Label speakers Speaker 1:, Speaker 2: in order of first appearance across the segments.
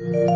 Speaker 1: Thank you.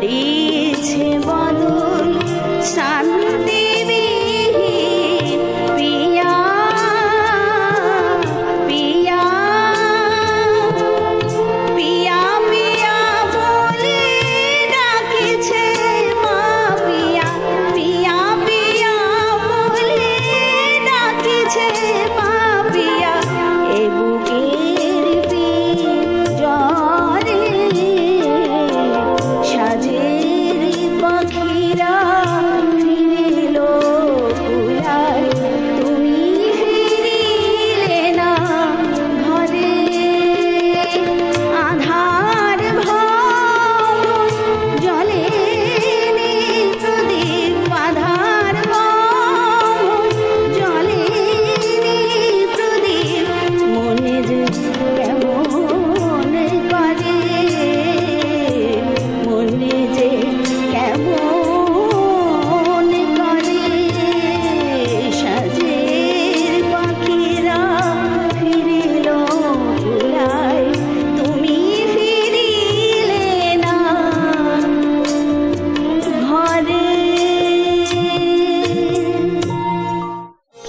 Speaker 1: পড়েছে বাদল